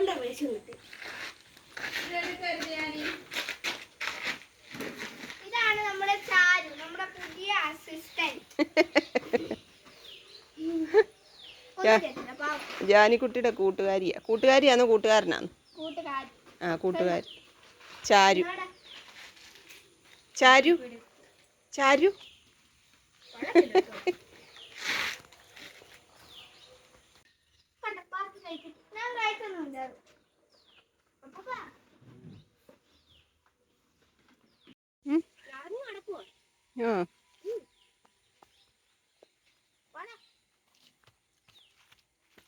കൊണ്ട് വിളിച്ചു കിട്ടി ഇതാണ് നമ്മുടെ ചാരു നമ്മുടെ പുതിയ അസിസ്റ്റന്റ് ജാനിക്കുട്ടിയുടെ കൂട്ടുകാരിയാ. കൂട്ടുകാരിയാണോ കൂട്ടുകാരനാണ് കൂട്ടുകാരി. ആ കൂട്ടുകാരി. ചാരു. ചാരു? ചാരു കണ്ട പാർക്ക് കഴിക്കും ആ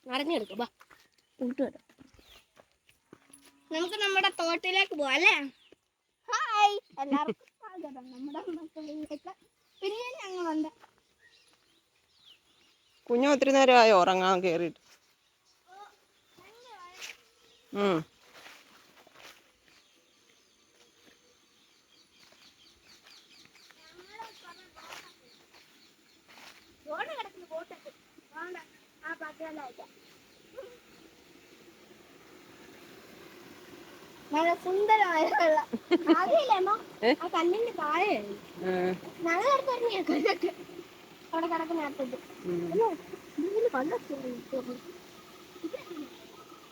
നടഞ്ഞെടുക്കും കൂട്ടുവരാം നമുക്ക് നമ്മുടെ തോട്ടിലേക്ക് പോവാം അല്ലേ? ഹായ് എല്ലാവർക്കും സ്വാഗതം. നമ്മുടെ മക്കളിലേക്ക് പിന്നെ ഞങ്ങളുണ്ട്. കുഞ്ഞു ഒത്തിരി നേരമായി ഉറങ്ങാൻ കയറിയിട്ട് ഉം. ബോട്ട് കിടക്കുന്നു ബോട്ട് വേണ്ട ആ പത്തിലായിട്ട് നല്ല സുന്ദരമായ വെള്ളം. അറിയില്ലേമ്മോ ആ കല്ലിന്റെ താഴെ. നല്ല അടുത്ത് അവിടെ കിടക്കുന്ന അടുത്തത് ഉം. അയ്യോ ഇതിന് കല്ലൊക്കെ എന്നിട്ട് മത്സ്യം കണ്ടു മാമി ഉം. മാമി അത് സുന്ദരമായ കാഴ്ചയുണ്ട് ഇതാ.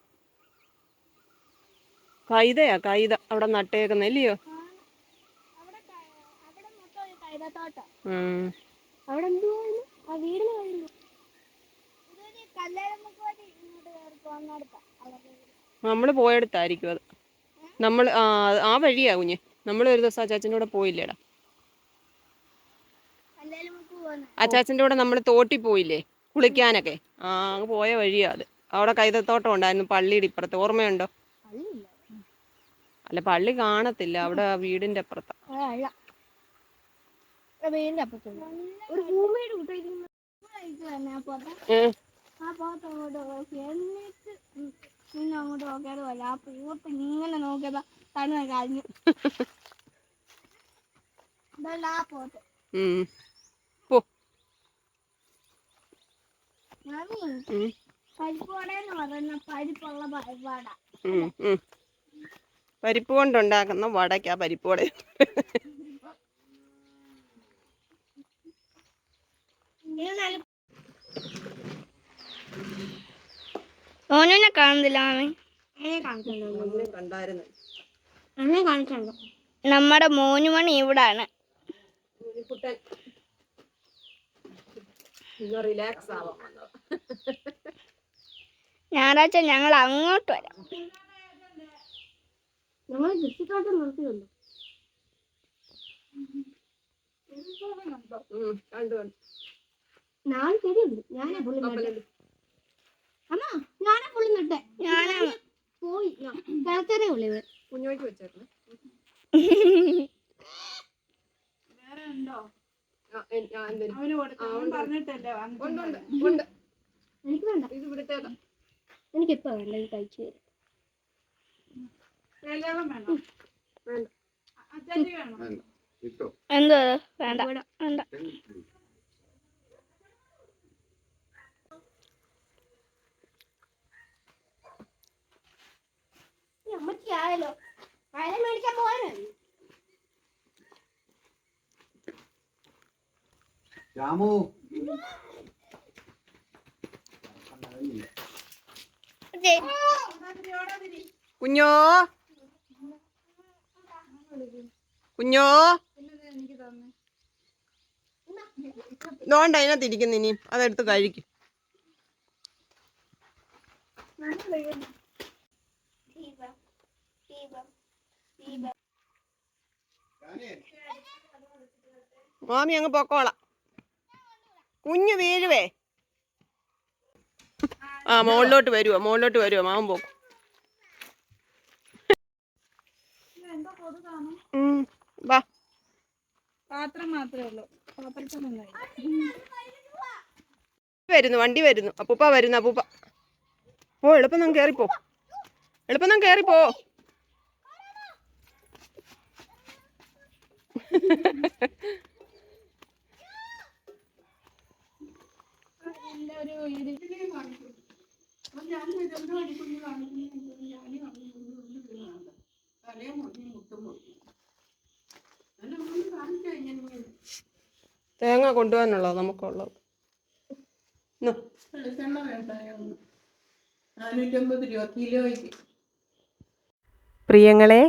കൈതയാ കൈത. അവിടെ നട്ടേക്കുന്ന ഇല്ലയോ? ആ നമ്മൾ പോയെടുത്തായിരിക്കും അത്. നമ്മൾ ആ ആ വഴിയാ കുഞ്ഞ്. നമ്മൾ ഒരു ദിവസം അച്ചാച്ചന്റെ കൂടെ പോയില്ലേടാ. അച്ചാച്ചന്റെ കൂടെ നമ്മൾ തോട്ടി പോയില്ലേ കുളിക്കാനൊക്കെ. ആ അങ്ങ് പോയ വഴിയാ അത്. അവിടെ കൈതത്തോട്ടം ഉണ്ടായിരുന്നു പള്ളിയുടെ ഇപ്പുറത്ത്. ഓർമ്മയുണ്ടോ? അല്ല പള്ളി കാണത്തില്ല. അവിടെ ആ വീടിന്റെ അപ്പുറത്താ വീടിന്റെ അപ്പുറത്തുണ്ട്. ഒരു ഭൂമിയുടെ ആ പോത്ത് അങ്ങോട്ട് എന്നിട്ട് പിന്നെ അങ്ങോട്ട് ആ പൂത്ത് ഇങ്ങനെ തന്നെ ആ പോത്ത് പറയുന്ന പരിപ്പുള്ള. ഉം. പരിപ്പ് കൊണ്ടുണ്ടാക്കുന്ന വടയ്ക്ക പരിപ്പ് വട. ഓനെ കാണുന്നില്ല നമ്മുടെ മോനുമണി ഇവിടാണ്. ഞായറാഴ്ച ഞങ്ങൾ അങ്ങോട്ട് വരാം. ഞങ്ങൾ കൃഷിത്തോട്ടം നിർത്തിയുള്ളൂ നാല് ചെടിയുണ്ട്. ഞാനാ പുള്ളി അമ്മ ഞാനാ പുള്ളി നട്ടെ. ഞാനാ. പോയി. കിളച്ചതേ ഉള്ളു കുഞ്ഞോയ്ക്ക് ഉണ്ട്. ഉണ്ട്, ഉണ്ട്. എനിക്ക് വേണ്ട. ഇത് ഇവിടുത്തേതാ. എനിക്ക് ഇപ്പൊ വേണ്ട ഇത് കഴിച്ചു തരും. എന്തോ വേണ്ട. വേണ്ട. അമ്മച്ചിയായല്ലോ അയല മേടിക്കാൻ പോകാനോ രാമു. കുഞ്ഞോ. കുഞ്ഞോ? നോണ്ട അതിനകത്ത് ഇരിക്കുന്നു ഇനിയും. അതെടുത്ത് കഴിക്കും മാമി അങ്ങ് പൊക്കോളാം. കുഞ്ഞു വീഴുവേ. ആ മുകളിലോട്ട് വരുവോ? മുകളിലോട്ട് വരുവോ? മാമൻ പോക്കും. വാ. പാത്രം മാത്രമേ ഉള്ളൂ. വരുന്നു വണ്ടി വരുന്നു. അപ്പൂപ്പ വരുന്നു അപ്പൂപ്പ. പോ എളുപ്പം നാം കയറിപ്പോ എളുപ്പം നാം കയറിപ്പോ ഒരു തേങ്ങ കൊണ്ടുപോകാനുള്ളത് നമുക്കുള്ളത്. പ്രിയങ്ങളെ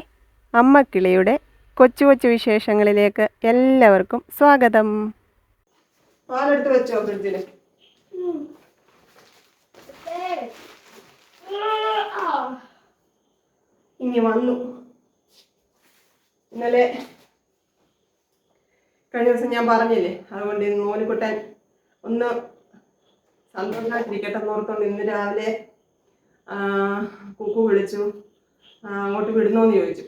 അമ്മക്കിളിയുടെ കൊച്ചു കൊച്ചു വിശേഷങ്ങളിലേക്ക് എല്ലാവർക്കും സ്വാഗതം. പാലെടുത്ത് വെച്ചോ ഇനി വന്നു. ഇന്നലെ കഴിഞ്ഞ ദിവസം ഞാൻ പറഞ്ഞില്ലേ അതുകൊണ്ട് ഇന്ന് മോനുകുട്ടൻ ഒന്ന് സന്തോഷമായിട്ടിരിക്കട്ടെ ഓർത്തോണ്ട് ഇന്ന് രാവിലെ കുക്കു വിളിച്ചു അങ്ങോട്ട് വിടുന്നോന്ന് ചോദിച്ചു.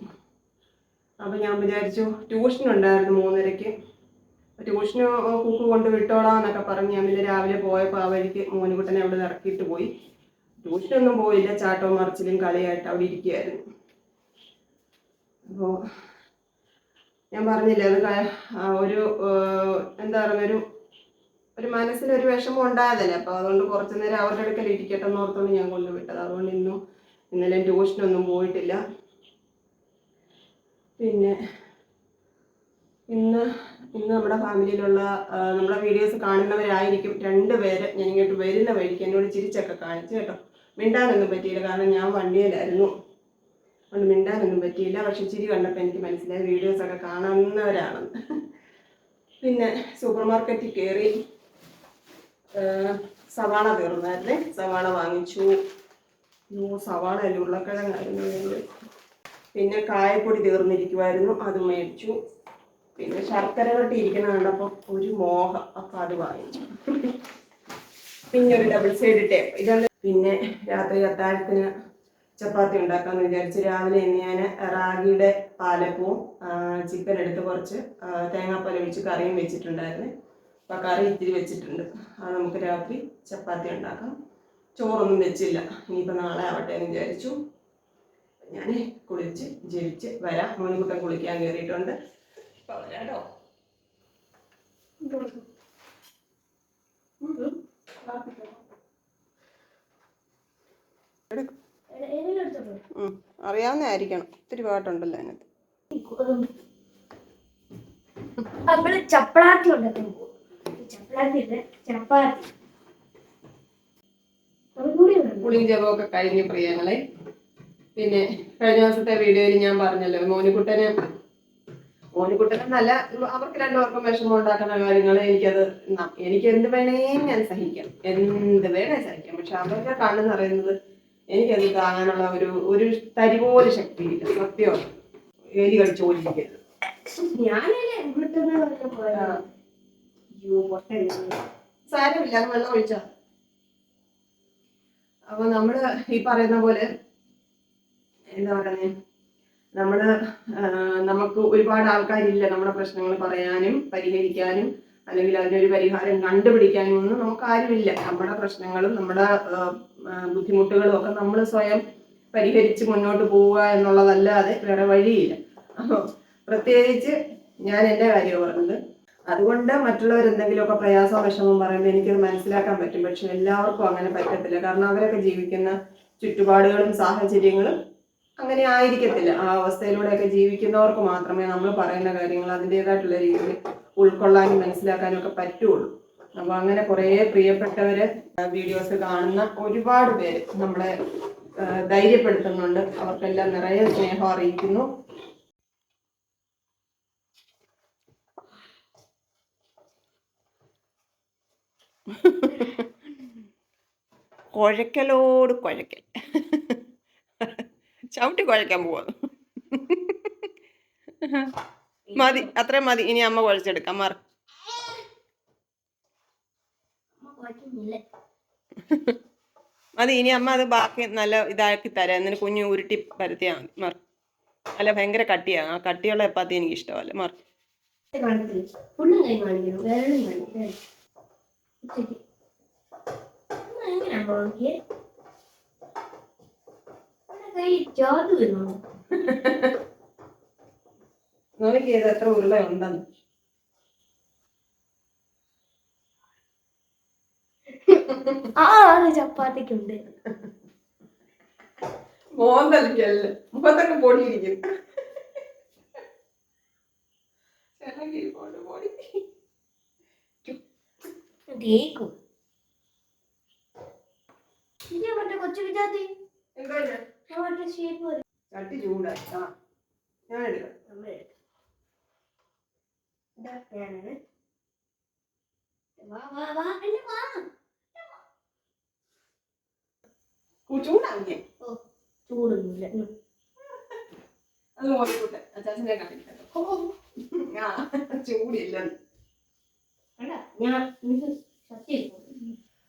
അപ്പം ഞാൻ വിചാരിച്ചു ട്യൂഷൻ ഉണ്ടായിരുന്നു മൂന്നരയ്ക്ക്. ട്യൂഷന് കുക്കു കൊണ്ട് വിട്ടോളാം എന്നൊക്കെ പറഞ്ഞ് ഞാൻ പിന്നെ രാവിലെ പോയപ്പോൾ ആ വഴിക്ക് മോനുകുട്ടനെ അവിടെ ഇറക്കിയിട്ട് പോയി. ട്യൂഷനൊന്നും പോയില്ല ചാട്ടവും മറിച്ചിലും കളിയായിട്ട് അവിടെ ഇരിക്കുകയായിരുന്നു അപ്പോൾ ഞാൻ പറഞ്ഞില്ലേ അത് ഒരു എന്താ പറയുക ഒരു ഒരു മനസ്സിനൊരു വിഷമം ഉണ്ടായതല്ലേ? അപ്പോൾ അതുകൊണ്ട് കുറച്ച് നേരം അവരുടെ അടുക്കൽ ഇരിക്കട്ടെ എന്ന് ഞാൻ കൊണ്ടുവിട്ടത്. അതുകൊണ്ട് ഇന്നും ഇന്നലെ ട്യൂഷനൊന്നും പോയിട്ടില്ല. പിന്നെ ഇന്ന് ഇന്ന് നമ്മുടെ ഫാമിലിയിലുള്ള നമ്മുടെ വീഡിയോസ് കാണുന്നവരായിരിക്കും രണ്ട് പേര്. ഞാൻ ഇങ്ങോട്ട് വരുന്ന വഴിക്ക് എന്നോട് ചിരിച്ചൊക്കെ കാണിച്ചു കേട്ടോ. മിണ്ടാനൊന്നും പറ്റിയില്ല. കാരണം ഞാൻ വണ്ടിയിലായിരുന്നു. അതുകൊണ്ട് മിണ്ടാനൊന്നും പറ്റിയില്ല. പക്ഷെ ചിരി കണ്ടപ്പോൾ എനിക്ക് മനസ്സിലായി വീഡിയോസൊക്കെ കാണുന്നവരാണെന്ന്. പിന്നെ സൂപ്പർ മാർക്കറ്റിൽ കയറി സവാള തീർന്നായിരുന്നേ. സവാള വാങ്ങിച്ചു. സവാള അല്ല ഉരുളക്കിഴങ്ങായിരുന്നു. പിന്നെ കായപ്പൊടി തീർന്നിരിക്കുമായിരുന്നു അത് മേടിച്ചു. പിന്നെ ശർക്കര കട്ടി ഇരിക്കുന്ന കണ്ടപ്പോൾ ഒരു മോഹം. അപ്പം അത് വാങ്ങിച്ചു. പിന്നെ ഒരു ഡബിൾ സൈഡ് ടേപ്പ് ഇതാണ് പിന്നെ രാത്രി അത്താഴത്തിന് ചപ്പാത്തി ഉണ്ടാക്കാമെന്ന് വിചാരിച്ച് രാവിലെ ഇന്ന് ഞാൻ റാഗിയുടെ പാലപ്പവും ചിക്കൻ എടുത്ത് കുറച്ച് തേങ്ങാപ്പാൽ ഒഴിച്ച് കറിയും വെച്ചിട്ടുണ്ടായിരുന്നു. അപ്പം കറി ഇത്തിരി വെച്ചിട്ടുണ്ട്. അത് നമുക്ക് രാത്രി ചപ്പാത്തി ഉണ്ടാക്കാം. ചോറൊന്നും വെച്ചില്ല. ഇനിയിപ്പോൾ നാളെ ആവട്ടെ എന്ന് വിചാരിച്ചു. ഞാൻ കുളിച്ച് ജലിച്ച് വരാം. മോനിക്കുട്ടൻ കുളിക്കാൻ കയറിയിട്ടുണ്ട്. അപ്പോൾ വരാട്ടോ ഉം. അറിയാവുന്നതായിരിക്കണം ഒത്തിരി പാട്ടുണ്ടല്ലോ അതിനകത്ത്. നമ്മൾ ചപ്പാത്തി. ഉണ്ടാക്കാൻ പോകും ചപ്പാത്തി. കുളിയും ജപമൊക്കെ കഴിഞ്ഞ് പ്രിയങ്ങളെ. പിന്നെ കഴിഞ്ഞ ദിവസത്തെ വീഡിയോയിൽ ഞാൻ പറഞ്ഞല്ലോ മോനിക്കുട്ടന് നല്ല അവർക്ക് രണ്ടുപേർക്കും വിഷമം ഉണ്ടാക്കുന്ന കാര്യങ്ങൾ എനിക്കത് എനിക്ക് എന്ത് വേണേലും ഞാൻ സഹിക്കാം. എന്ത് വേണേ സഹിക്കാം. പക്ഷെ അവരുടെ കണ്ണ് നിറയുന്നത് എനിക്കത് താങ്ങാനുള്ള ഒരു ഒരു തരി ശക്തി ശക്തിയില്ല. സത്യം എലി പൊട്ടല്ലേ. സാരമില്ല അത് വെള്ളം ഒഴിച്ചാ. അപ്പൊ നമ്മൾ ഈ പറയുന്ന പോലെ എന്താ പറയുന്നേ? നമ്മൾ നമുക്ക് ഒരുപാട് ആൾക്കാരില്ല നമ്മുടെ പ്രശ്നങ്ങൾ പറയാനും പരിഹരിക്കാനും. അല്ലെങ്കിൽ അതിനൊരു പരിഹാരം കണ്ടുപിടിക്കാനും ഒന്നും നമുക്ക് ആരുമില്ല നമ്മുടെ പ്രശ്നങ്ങളും നമ്മുടെ ബുദ്ധിമുട്ടുകളും ഒക്കെ നമ്മൾ സ്വയം പരിഹരിച്ച് മുന്നോട്ട് പോവുക എന്നുള്ളതല്ലാതെ വേറെ വഴിയില്ല. അപ്പോൾ പ്രത്യേകിച്ച് ഞാൻ എന്റെ കാര്യം പറഞ്ഞത് അതുകൊണ്ട് മറ്റുള്ളവർ എന്തെങ്കിലുമൊക്കെ പ്രയാസം വിഷമം പറയുമ്പോൾ എനിക്കത് മനസ്സിലാക്കാൻ പറ്റും. പക്ഷെ എല്ലാവർക്കും അങ്ങനെ പറ്റത്തില്ല. കാരണം അവരൊക്കെ ജീവിക്കുന്ന ചുറ്റുപാടുകളും സാഹചര്യങ്ങളും അങ്ങനെ ആയിരിക്കത്തില്ല. ആ അവസ്ഥയിലൂടെയൊക്കെ ജീവിക്കുന്നവർക്ക് മാത്രമേ നമ്മൾ പറയുന്ന കാര്യങ്ങൾ അതിന്റെതായിട്ടുള്ള രീതിയിൽ ഉൾക്കൊള്ളാനും മനസ്സിലാക്കാനും ഒക്കെ പറ്റുള്ളൂ. അപ്പോൾ അങ്ങനെ കുറേ പ്രിയപ്പെട്ടവര് വീഡിയോസ് കാണുന്ന ഒരുപാട് പേര് നമ്മളെ ധൈര്യപ്പെടുത്തുന്നുണ്ട്. അവർക്കെല്ലാം നിറയെ സ്നേഹം അറിയിക്കുന്നു. കുഴക്കലോട് കുഴക്കൽ. ചവിട്ടി കുഴക്കാൻ പോവാ. മതി അത്രയും മതി. ഇനി അമ്മ കുഴച്ചെടുക്കാം. മാറി. മതി ഇനി അമ്മ അത് ബാക്കി നല്ല ഇതാക്കി തരാം. എന്നിട്ട് കുഞ്ഞു ഉരുട്ടി പരത്തിയാൽ മതി. മാറി. അല്ല ഭയങ്കര കട്ടിയാണ് ആ കട്ടിയുള്ള ചപ്പാത്തി എനിക്ക് ഇഷ്ടമല്ല. മാറി. കാണത്തില്ല. നോക്കിയത് എത്ര ഉരുള ഉണ്ടെന്ന്? ആറ് ചപ്പാത്തിക്കുണ്ട്. മോന്തലിക്കല്ല മുഖത്തൊക്കെ പൊടിയിരിക്കും. കൊച്ചു ചട്ടി ഞാൻ എടുക്കാം. ഞാനാണ് വാ വാ വാ. അല്ല വാ. ചൂടാവില്ലേ? ചൂടൊന്നുമില്ല. ഉം. അത് നോക്കിക്കോട്ടെ അച്ചാച്ചനെ കാണിക്കാം ആ ചൂടില്ല ഞാൻ സത്യം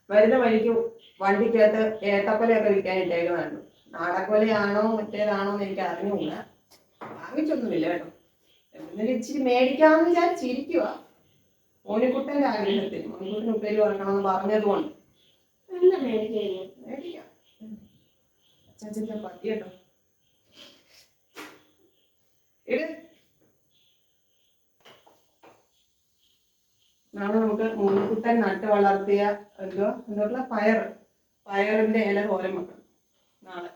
വരുന്ന വഴിക്ക് വണ്ടിക്കകത്ത് ഏത്തക്കൊലയൊക്കെ വിൽക്കാനിട്ടേക്കുന്നുണ്ട് നാടക്കൊലയാണോ മറ്റേതാണോ എന്ന് എനിക്ക് അറിഞ്ഞുകൂടാ. വാങ്ങിച്ചൊന്നുമില്ല കേട്ടോ. എന്തെങ്കിലും ഇച്ചിരി മേടിക്കാമെന്ന് വിചാരിച്ചിരിക്കുക മോനിക്കുട്ടന്റെ ആഗ്രഹത്തിൽ. മോനിക്കുട്ടൻ ഉപ്പേരി വറക്കണമെന്ന് പറഞ്ഞതുകൊണ്ട്. എന്താ മേടിക്കുന്നത് മേടിക്കാം. അച്ഛൻ പതി കേട്ടോ ഇട് നാളെ നമുക്ക് മൂന്നുകുട്ടൻ നട്ട് വളർത്തിയ എന്തോ എന്താ പയർ പയറിന്റെ ഇല കോരം വെക്കണം നാളെ.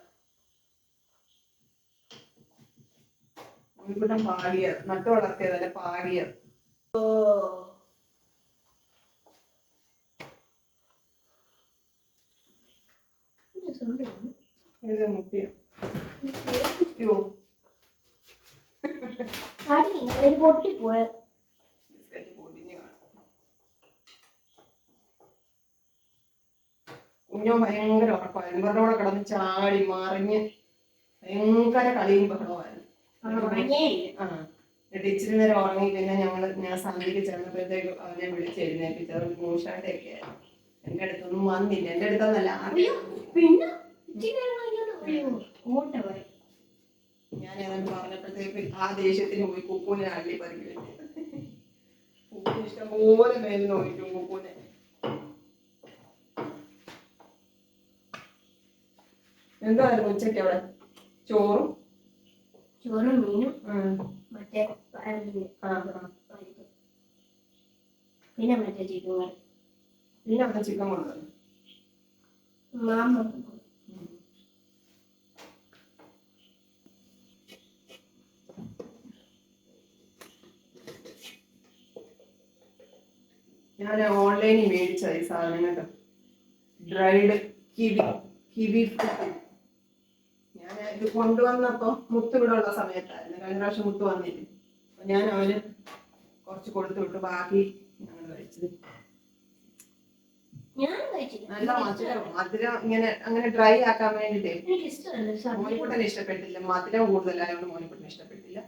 മോനിക്കുട്ടൻ പാടിയ നട്ടു വളർത്തിയതല്ല പാകിയത് ഓ. പൊട്ടിപ്പോയ. കുഞ്ഞോ ഭയങ്കര ഉറപ്പായിരുന്നു ഇവരുടെ കൂടെ കിടന്ന് ചാടി മറിഞ്ഞ് ഭയങ്കര കളിയും ബഹളമായിരുന്നു. ഇച്ചിരി നേരം ഉറങ്ങി പിന്നെ ഞങ്ങൾ ഞാൻ സന്ധ്യക്ക് ചെന്നപ്പോഴത്തേക്ക് അവനെ വിളിച്ച് എഴുന്നേപ്പിച്ചത് മൂഷാട്ടൊക്കെ എന്റെ അടുത്തൊന്നും വന്നില്ല. എന്റെ അടുത്തൊന്നല്ല അയ്യോ പിന്നെ? ഞാൻ അവൻ പറഞ്ഞപ്പോഴത്തേക്ക് ആ ദേഷ്യത്തിന് പോയി കുക്കൂനെ അള്ളി പറിക്കും. കുക്കൂന് ഇഷ്ടംപോലെ മേലിൽ നോക്കും കുക്കൂനെ എന്തായിരുന്നു ഉച്ചയ്ക്ക് അവിടെ? ചോറും ചോറും മീനും മറ്റേ. പിന്നെ മറ്റേ ചിക്കൻ കറി. പിന്നെ അവിടെ ചിക്കൻ കൊണ്ടുവന്നു. മാമ ഞാൻ ഓൺലൈനിൽ മേടിച്ചത് ഈ സാധനങ്ങൾ. ഡ്രൈഡ് കിവി കിവി ഫ്രൂട്ട് ഇത് കൊണ്ടുവന്നപ്പോൾ മുത്ത് ഇവിടെ ഉള്ള സമയത്തായിരുന്നു. കഴിഞ്ഞ പ്രാവശ്യം മുത്ത് വന്നില്ല. അപ്പൊ ഞാൻ അവന് കുറച്ച് കൊടുത്തു വിട്ടു. ബാക്കി ഞങ്ങൾ കഴിച്ചത് നല്ല മധുരം. മധുരം ഇങ്ങനെ അങ്ങനെ ഡ്രൈ ആക്കാൻ വേണ്ടിട്ടേ മോനിക്കുട്ടനെ ഇഷ്ടപ്പെട്ടില്ല. മധുരം കൂടുതലായതുകൊണ്ട് മോനിക്കുട്ടനെ ഇഷ്ടപ്പെട്ടില്ല.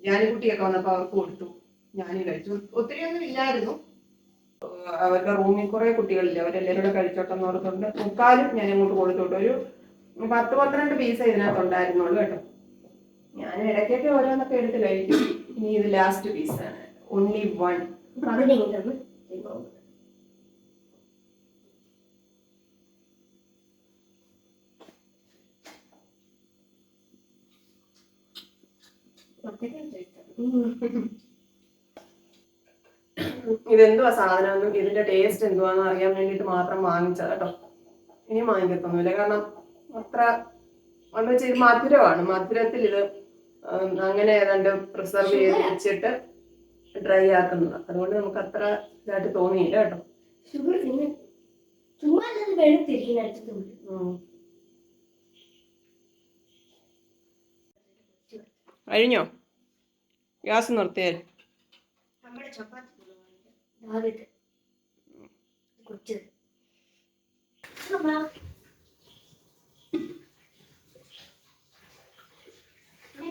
ജാനിക്കുട്ടിയൊക്കെ വന്നപ്പോൾ അവർക്ക് കൊടുത്തു. ഞാനും കഴിച്ചു. ഒത്തിരി ഒന്നും ഇല്ലായിരുന്നു. അവരുടെ റൂമിൽ കുറെ കുട്ടികളില്ല? അവരെല്ലാവരും കൂടെ കഴിച്ചോട്ടെന്ന് ഓർത്തുകൊണ്ട് മുക്കാലും ഞാൻ അങ്ങോട്ട് കൊടുത്തോട്ട് ഒരു പത്ത് പന്ത്രണ്ട് പീസ് ഇതിനകത്ത് ഉണ്ടായിരുന്നുള്ളൂ കേട്ടോ. ഞാൻ ഇടയ്ക്കൊക്കെ ഓരോന്നൊക്കെ എടുത്ത് കഴിക്കും. ഇനി ഇത് ലാസ്റ്റ് പീസാണ് ഓൺലി വൺ ഇതെന്തുവാ സാധനം? ഇതിന്റെ ടേസ്റ്റ് എന്തുവാന്ന് അറിയാൻ വേണ്ടിട്ട് മാത്രം വാങ്ങിച്ചതാ കേട്ടോ. ഇനി വാങ്ങിക്കത്തൊന്നുമില്ല. കാരണം അത്ര എന്ന് വെച്ചാൽ ഇത് മധുരമാണ്. മധുരത്തിൽ ഇത് അങ്ങനെ ഏതാണ്ട് പ്രിസർവ് ചെയ്ത് വെച്ചിട്ട് ഡ്രൈ ആക്കുന്നത്. അതുകൊണ്ട് നമുക്ക് അത്ര ഇതായിട്ട് തോന്നിയില്ല കേട്ടോ. ഷുഗർ പിന്നെ ചുമ്മാ. കഴിഞ്ഞോ? ഗ്യാസ് നിർത്തിയാൽ ചപ്പാത്തി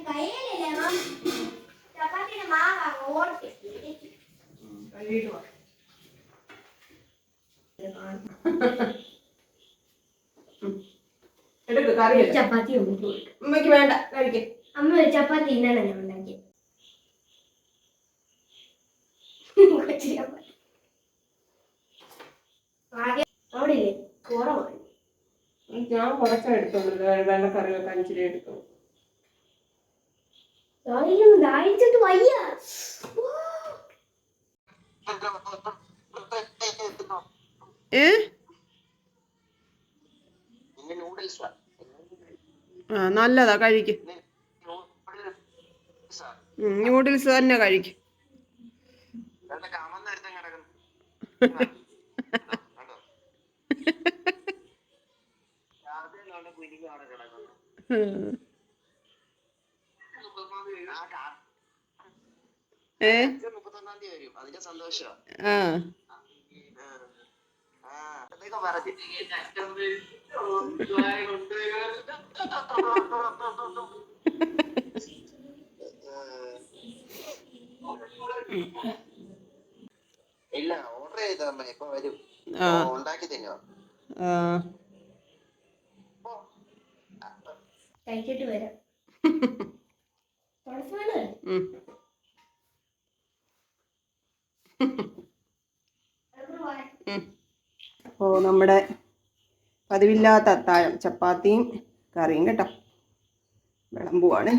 ആദ്യത്തെ കൊച്ചത് ചപ്പാത്തിന്റെ മാവ് അങ്ങോട്ട് കഴുകിയിട്ട് വാ. എടുക്ക് കറിയല്ല ചപ്പാത്തി ഉമ്മയ്ക്ക് വേണ്ട കഴിക്കേ അമ്മ ഒരു ചപ്പാത്തി ഇന്നാണ് ഞാൻ ഉണ്ടാക്കിയത് അവിടെ ഇല്ലേ കുറവാണ് ഞാൻ കുറച്ചേ എടുത്തോളൂ വെള്ളക്കറി വെക്കാൻ ഇച്ചിരി എടുത്തു ദാഹിക്കുന്നു, ദാഹിച്ചിട്ട് വയ്യ. ഏ? ഇന്ന് നൂഡിൽസ് ആ നല്ലതാ കഴിക്ക്. ന്യൂഡിൽസ് തന്നെ കഴിക്ക്. കമന്നെടുത്തും കിടക്കുന്നു കണ്ടോ രാവിലെ അവിടെ കുരുങ്ങി അവിടെ കിടക്കുന്നു ഉം. ആ കാ- ഏ? ആ. ഇല്ല ഓർഡർ ചെയ്തമ്മ ഇപ്പൊ വരും. ഉണ്ടാക്കി തന്നെയോ ആ. കഴിച്ചിട്ട് വരാം. അപ്പോൾ നമ്മുടെ പതിവില്ലാത്ത അത്താഴം ചപ്പാത്തിയും കറിയും കേട്ടോ. വിളമ്പുവാണ്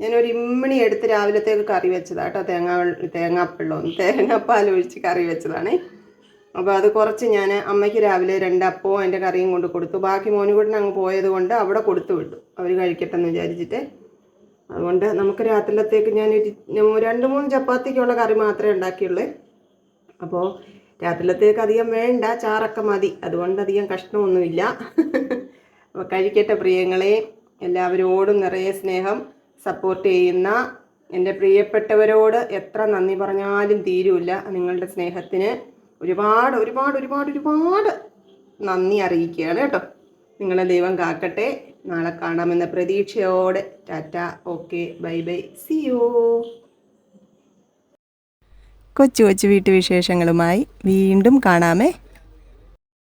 ഞാനൊരു ഇമ്മണി എടുത്ത് രാവിലത്തേക്ക് കറി വെച്ചതാട്ടോ തേങ്ങ തേങ്ങാപ്പിള്ളവും തേങ്ങാപ്പാൽ ഒഴിച്ച് കറി വെച്ചതാണ്. അപ്പോൾ അത് കുറച്ച് ഞാൻ അമ്മയ്ക്ക് രാവിലെ രണ്ട് അപ്പവും അതിന്റെ കറിയും കൊണ്ട് കൊടുത്തു. ബാക്കി മോനുകൂട്ടിന് അങ്ങ് പോയത് കൊണ്ട് അവിടെ കൊടുത്തു വിട്ടു. അവർ കഴിക്കട്ടെ എന്ന് വിചാരിച്ചിട്ട്. അതുകൊണ്ട് നമുക്ക് രാത്രിയിലത്തേക്ക് ഞാൻ രണ്ട് മൂന്ന് ചപ്പാത്തിക്കുള്ള കറി മാത്രമേ ഉണ്ടാക്കിയുള്ളൂ. അപ്പോൾ രാത്രിയിലത്തേക്ക് അധികം വേണ്ട. ചാറൊക്കെ മതി. അതുകൊണ്ട് അധികം കഷ്ണമൊന്നുമില്ല. അപ്പോൾ കഴിക്കട്ടെ പ്രിയങ്ങളെ. എല്ലാവരോടും നിറയെ സ്നേഹം സപ്പോർട്ട് ചെയ്യുന്ന എന്റെ പ്രിയപ്പെട്ടവരോട് എത്ര നന്ദി പറഞ്ഞാലും തീരുമില്ല നിങ്ങളുടെ സ്നേഹത്തിന്. ഒരുപാട് ഒരുപാട് ഒരുപാട് ഒരുപാട് നന്ദി അറിയിക്കുകയാണ് കേട്ടോ. നിങ്ങളെ ദൈവം കാക്കട്ടെ. നാളെ കാണാമെന്ന പ്രതീക്ഷയോടെ. Ta ta okay bye bye. See you കൊച്ചു കൊച്ചു വീട്ടുവിശേഷങ്ങളുമായി വീണ്ടും കാണാമേ.